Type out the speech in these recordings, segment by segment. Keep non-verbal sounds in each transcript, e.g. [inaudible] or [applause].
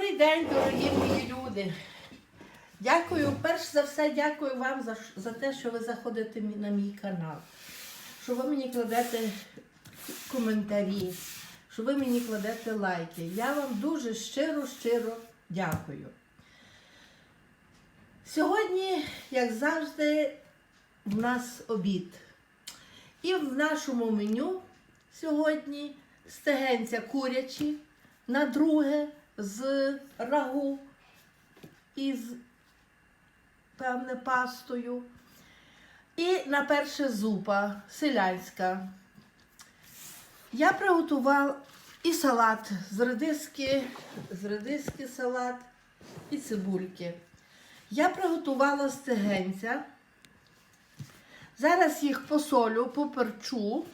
Добрий день, дорогі мої люди. Дякую, перш за все, дякую вам за, за те, що ви заходите на мій канал, що ви мені кладете коментарі, що ви мені кладете лайки. Я вам дуже щиро, щиро дякую. Сьогодні, як завжди, в нас обід. І в нашому меню сьогодні стегенця курячі, на друге з рагу із певне пастою. І на перше зупа селянська. Я приготувала і салат з редиски, з редиски салат і цибульки. Я приготувала стегенця. Зараз їх посолю, поперчу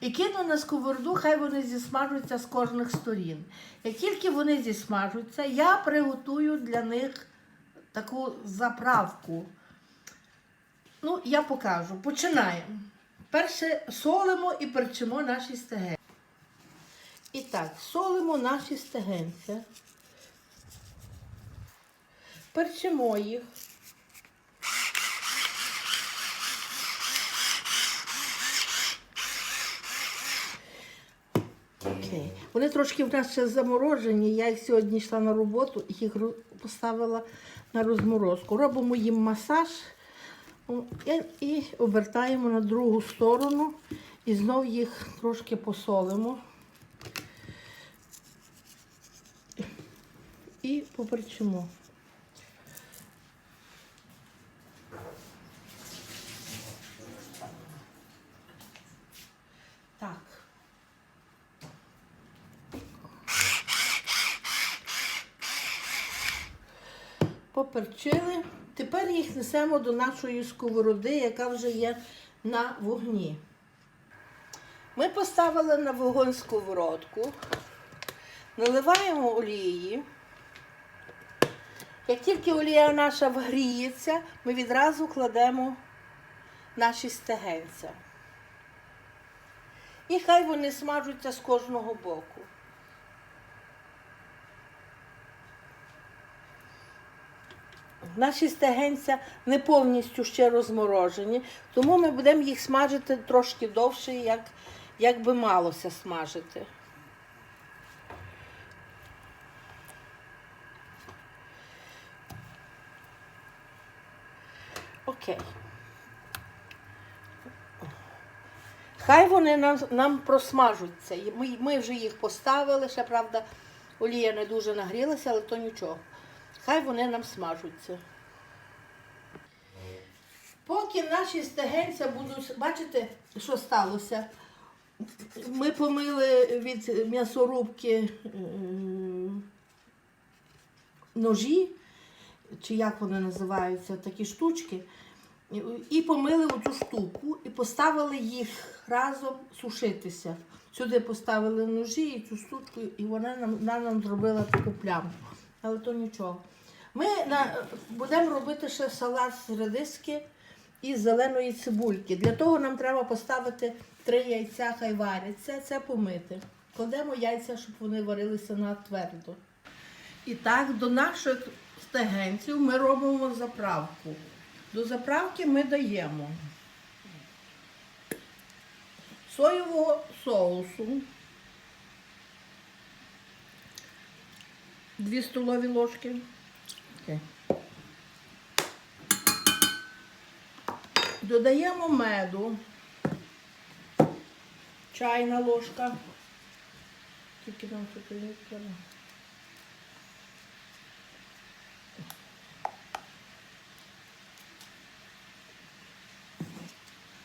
і кину на сковороду, хай вони зісмажуться з кожних сторін. Як тільки вони зісмажуться, я приготую для них таку заправку. Ну, я покажу. Починаємо. Перше солимо і перчимо наші стегенця. І так, солимо наші стегенця. Перчимо їх. Окей. Вони трошки в нас ще заморожені. Я їх сьогодні йшла на роботу і їх поставила на розморозку. Робимо їм масаж і, обертаємо на другу сторону. І знов їх трошки посолимо. І поперчимо. Так. Поперчили. Тепер їх несемо до нашої сковороди, яка вже є на вогні. Ми поставили на вогонь сковородку, наливаємо олії. Як тільки олія наша вгріється, ми відразу кладемо наші стегенця. І хай вони смажуться з кожного боку. Наші стегенця не повністю ще розморожені, тому ми будемо їх смажити трошки довше, як, як би малося смажити. Окей. Хай вони нам, нам просмажуться. Ми, ми вже їх поставили, ще правда, олія не дуже нагрілася, але то нічого. Хай вони нам смажуться. Поки наші стегенця будуть, бачите, що сталося? Ми помили від м'ясорубки е, ножі, чи як вони називаються, такі штучки, і- помили оцю штуку і поставили їх разом сушитися. Сюди поставили ножі і цю штучку, і вона нам, нам зробила таку пляму. Але то нічого. Ми на, будемо робити ще салат з редиски і зеленої цибульки. Для того нам треба поставити три яйця, хай варяться, це помити. Кладемо яйця, щоб вони варилися на твердо. І так, до наших стегенців ми робимо заправку. До заправки ми даємо соєвого соусу, 2 столові ложки. Окей. Додаємо меду, чайна ложка. Тільки нам тут треба.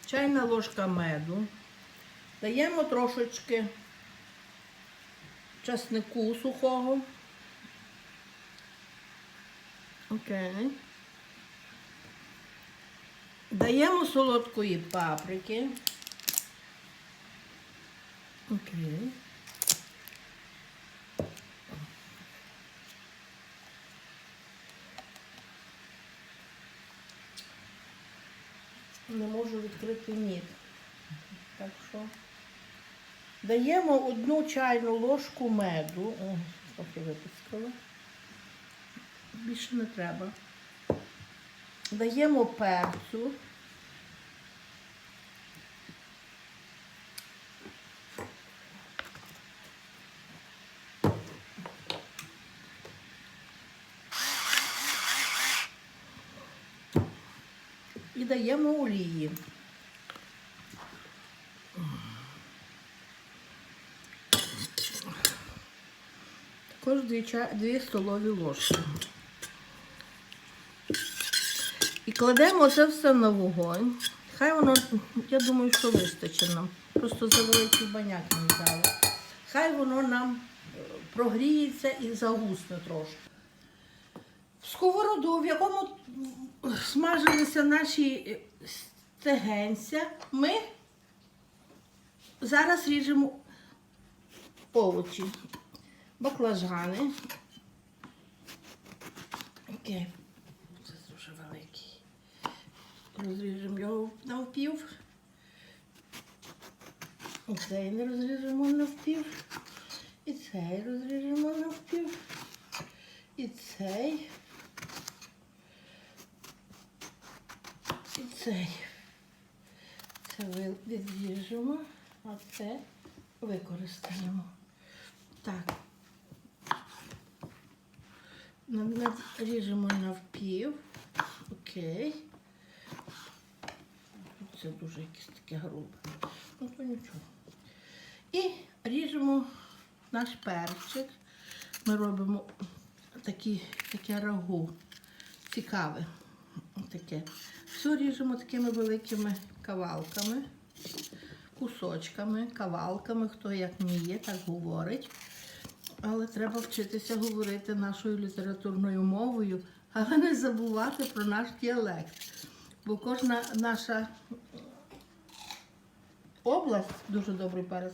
Чайна ложка меду. Даємо трошечки часнику сухого. Окей. Даємо солодкої паприки. Окей. Не можу відкрити ніт. Так що даємо одну чайну ложку меду. О, трохи випускала. Більше не треба. Даємо перцю. І даємо олії. Також дві, ча- дві столові ложки. І кладемо це все на вогонь. Хай воно, я думаю, що вистачить нам. Просто за великий баняк не взяли. Хай воно нам е, прогріється і загусне трошки. В сковороду, в якому смажилися наші е, стегенця, ми зараз ріжемо овочі, баклажани. Окей. Це дуже великий. Розріжемо його навпів. І цей розріжемо навпів. І цей розріжемо навпів. І цей. І цей. Це відріжемо, а це використаємо. Так. Ріжемо навпів. Окей. Це дуже якесь таке грубе. Ну то нічого. І ріжемо наш перчик. Ми робимо такі, таке рагу. Цікаве. Таке. Все ріжемо такими великими кавалками, кусочками, кавалками, хто як вміє, так говорить. Але треба вчитися говорити нашою літературною мовою, але не забувати про наш діалект. Бо кожна наша область дуже добрий перець.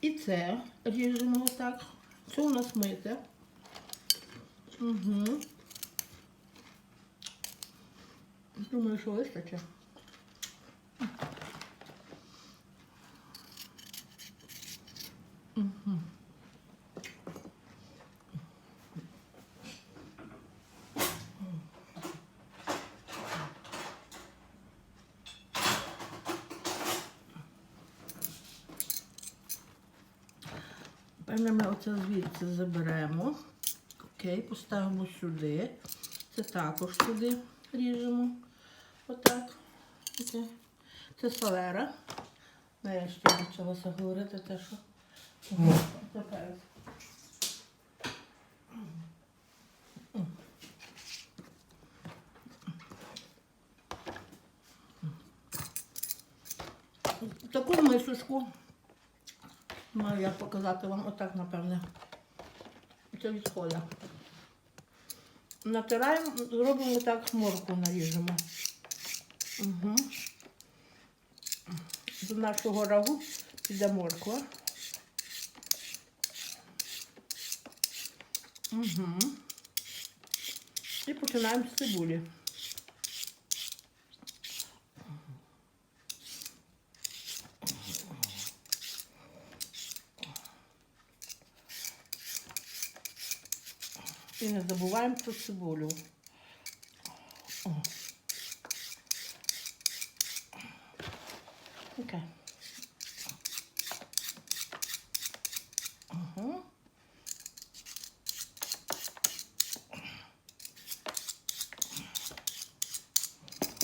І це ріжемо отак. Це у нас мите. Угу. Думаю, що вистачить. Угу. Певне, ми оце звідси заберемо. Окей, поставимо сюди. Це також сюди ріжемо. Отак. Окей. Це салера. Нарешті я почалася говорити те, що це. Таку мисочку маю я показати вам отак, напевне. Це відходить. Натираємо, зробимо так морку наріжемо. Угу. До нашого рагу піде морква. Угу. І починаємо з цибулі. І не забуваємо про цибулю. Окей.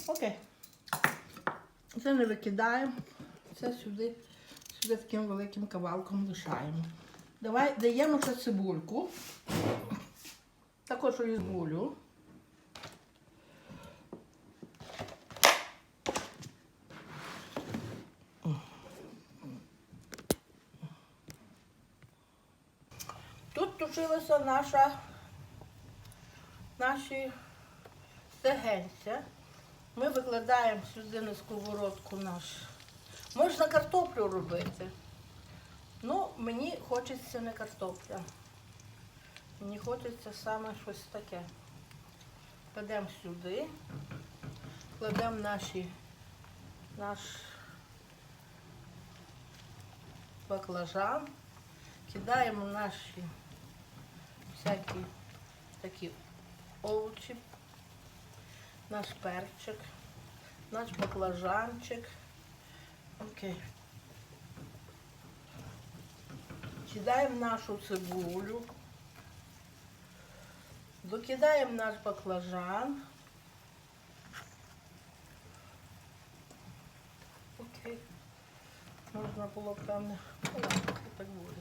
Окей. Це не викидаємо. Це сюди, сюди таким великим кавалком лишаємо. Давай даємо ще цибульку. Також різбулю. Тут тушилася наша наші стегенця. Ми викладаємо сюди на сковородку наш. Можна картоплю робити. Ну, мені хочеться не картопля. Мені хочеться саме щось таке. Кладемо сюди, кладемо наші, наш баклажан, кидаємо наші всякі такі овочі, наш перчик, наш баклажанчик. Окей. Кидаємо нашу цибулю. Докидаємо наш баклажан. Окей. Можна було там не. Ну, так буде.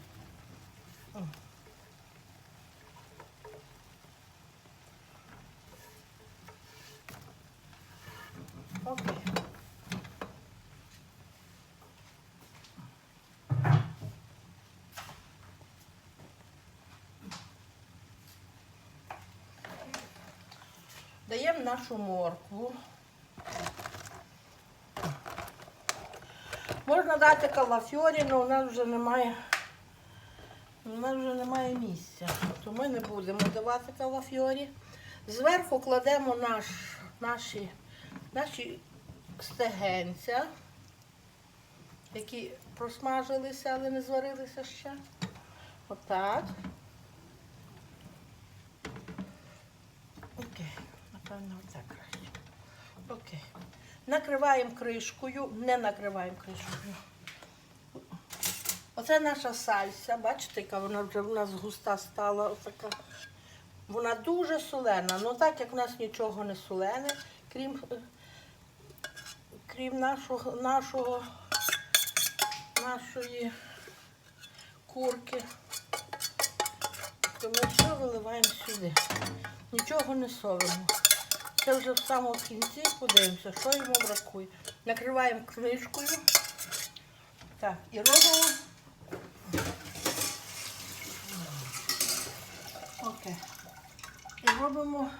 О. Окей. Даємо нашу моркву. Можна дати калафьорі, але у нас вже немає. У нас вже немає місця. То ми не будемо давати калафьорі. Зверху кладемо наш, наші, наші стегенця, які просмажилися, але не зварилися ще. Отак. Окей, Окей. Накриваємо кришкою, не накриваємо кришкою. Оце наша сальса. Бачите, яка вона вже в нас густа стала. Отака. Вона дуже солена. Ну так як в нас нічого не солене, крім, крім нашого, нашого, нашої курки, то ми все виливаємо сюди. Нічого не солимо. Це вже в самому кінці подивимося, що йому бракує. Накриваємо кришкою. Так, і робимо. Окей. І робимо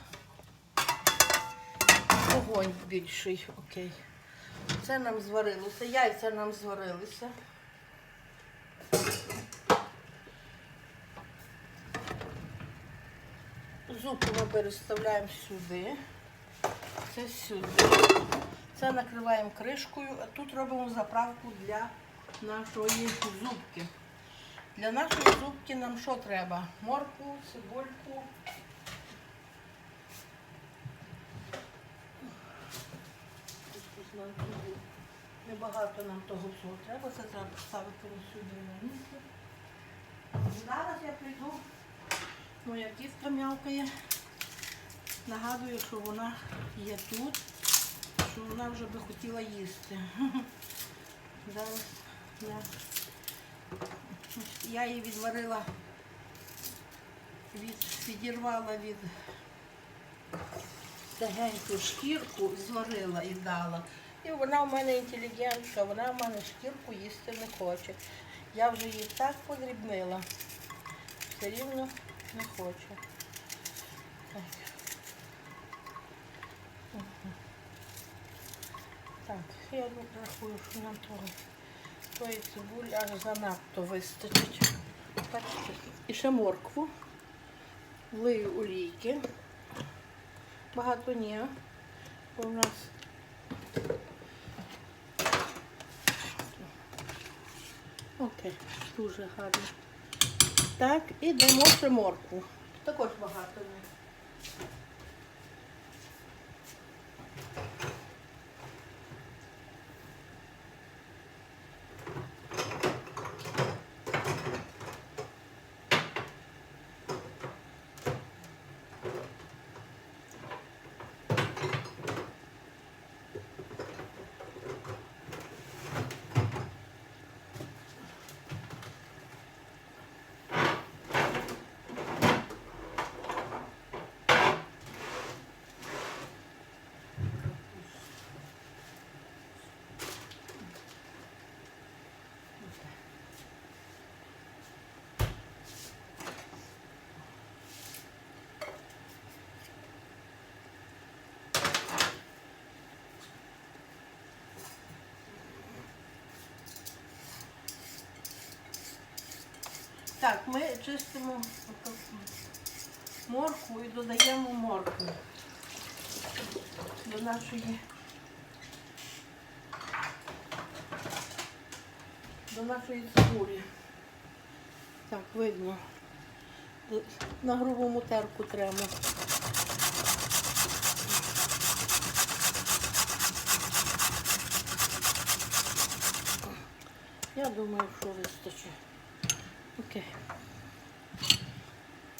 огонь більший. Окей. Це нам зварилося, яйця нам зварилися. Зубку ми переставляємо сюди. Це сюди. Це накриваємо кришкою, а тут робимо заправку для нашої зубки. Для нашої зубки нам що треба? Морку, цибульку. Небагато нам того всього треба, це треба поставити сюди на місце. Зараз я прийду, моя кістка м'явкає. Нагадую, що вона є тут, що вона вже би хотіла їсти. [laughs] Зараз я, я її відварила, від, відірвала від тегеньку шкірку, зварила і дала. І вона в мене інтелігентка, вона в мене шкірку їсти не хоче. Я вже її так подрібнила, все рівно не хоче. Так. Так, я рахую, що нам того тої цибулі аж занадто вистачить. Бачите, і ще моркву. Влию олійки. Багато ні. Бо у нас Окей, дуже гарно. Так, і дамо ще моркву. Також багато не. Так, ми чистимо моркву і додаємо моркву до нашої до нашої цибулі. Так, видно. на грубому терку треба. Я думаю, що вистачить. Окей.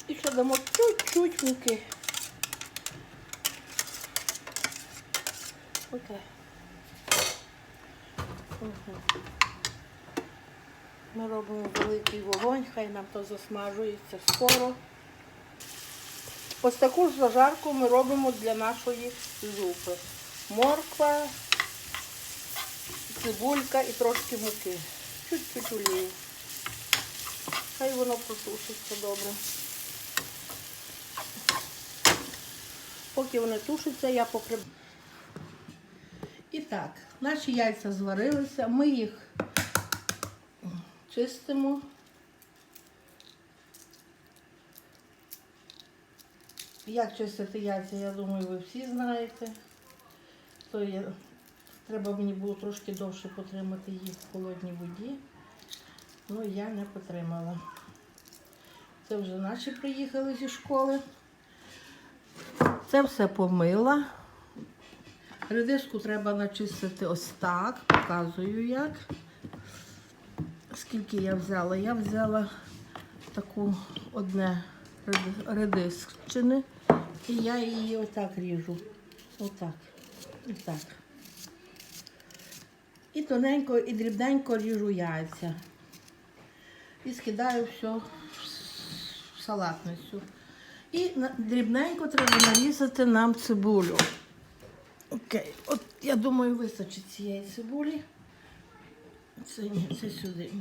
І ще дамо чуть-чуть муки. Окей. Угу. Ми робимо великий вогонь, хай нам то засмажується скоро. Ось таку ж зажарку ми робимо для нашої зупи. Морква, цибулька і трошки муки. Чуть-чуть олії. Хай воно протушиться добре. Поки вони тушаться, я покрив. І так, наші яйця зварилися, ми їх чистимо. Як чистити яйця, я думаю, ви всі знаєте. То є, треба мені було трошки довше потримати їх в холодній воді. Ну, я не потримала. Це вже наші приїхали зі школи. Це все помила. Редиску треба начистити ось так. Показую як. Скільки я взяла? Я взяла таку одне реди- редисчини. І я її отак ріжу. Отак. Отак. І тоненько, і дрібненько ріжу яйця. І скидаю все в салатницю. І дрібненько треба нарізати нам цибулю. Окей, от я думаю, вистачить цієї цибулі. Це ні, це сюди.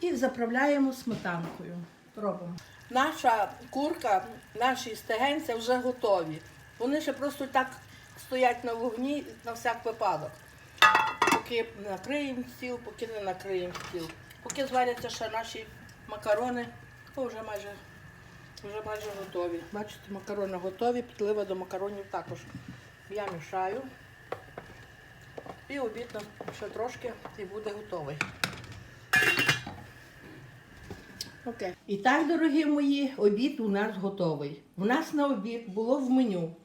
І заправляємо сметанкою. Робимо. Наша курка, наші стегенця вже готові. Вони ще просто так стоять на вогні на всяк випадок. Поки накриємо стіл, поки не накриємо стіл. Поки зваряться ще наші макарони, о, вже майже, вже майже готові. Бачите, макарони готові, підлива до макаронів також. Я мішаю. І обід нам ще трошки і буде готовий. Окей. І так, дорогі мої, обід у нас готовий. У нас на обід було в меню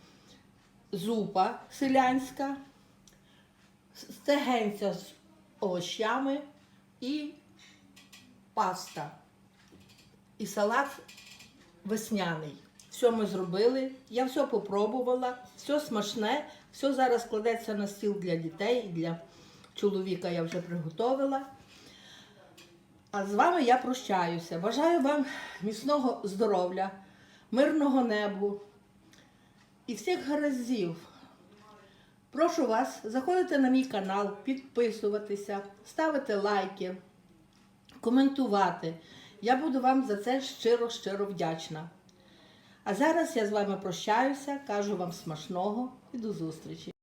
зупа селянська, стегенця з овощами і паста. І салат весняний. Все ми зробили, я все попробувала, все смачне, все зараз кладеться на стіл для дітей для чоловіка я вже приготовила. А з вами я прощаюся. Бажаю вам міцного здоров'я, мирного небу і всіх гараздів. Прошу вас заходити на мій канал, підписуватися, ставити лайки, коментувати. Я буду вам за це щиро-щиро вдячна. А зараз я з вами прощаюся, кажу вам смачного і до зустрічі.